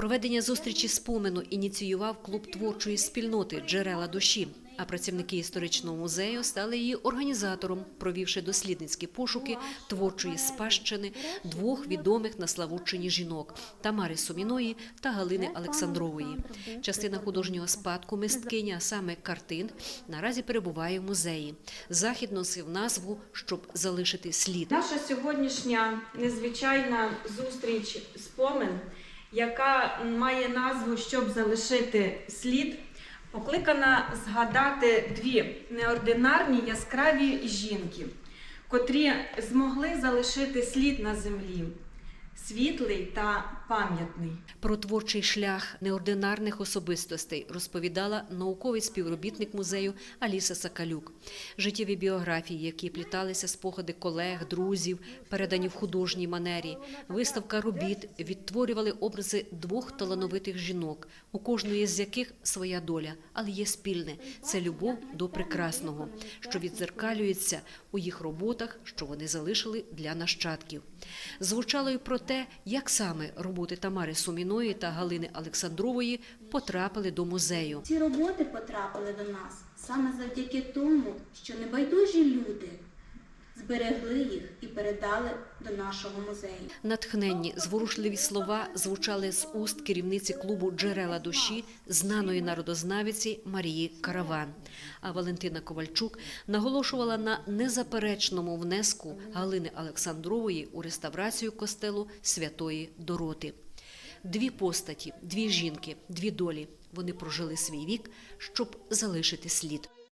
Проведення зустрічі спомену ініціював клуб творчої спільноти Джерела душі. А працівники історичного музею стали її організатором, провівши дослідницькі пошуки творчої спадщини двох відомих на Славутчині жінок Тамари Суміної та Галини Олександрової. Частина художнього спадку мисткині, а саме картин, наразі перебуває в музеї. Захід носив назву щоб залишити слід. Наша сьогоднішня незвичайна зустріч спомин, яка має назву Щоб залишити слід, покликана згадати дві неординарні яскраві жінки, котрі змогли залишити слід на землі світлий та пам'ятний. Про творчий шлях неординарних особистостей розповідала науковий співробітник музею Аліса Сакалюк. Життєві біографії, які пліталися спогади колег, друзів, передані в художній манері. Виставка робіт відтворювали образи двох талановитих жінок, у кожної з яких своя доля, але є спільне це любов до прекрасного, що відзеркалюється у їх роботах, що вони залишили для нащадків. Звучало й про те, як саме роботи Тамари Суміної та Галини Олександрової потрапили до музею. Ці роботи потрапили до нас саме завдяки тому, що небайдужі люди зберегли їх і передали до нашого музею. Натхненні, зворушливі слова звучали з уст керівниці клубу Джерела душі, знаної народознавиці Марії Караван. А Валентина Ковальчук наголошувала на незаперечному внеску Галини Олександрової у реставрацію костелу Святої Дороти. Дві постаті, дві жінки, дві долі. Вони прожили свій вік, щоб залишити слід.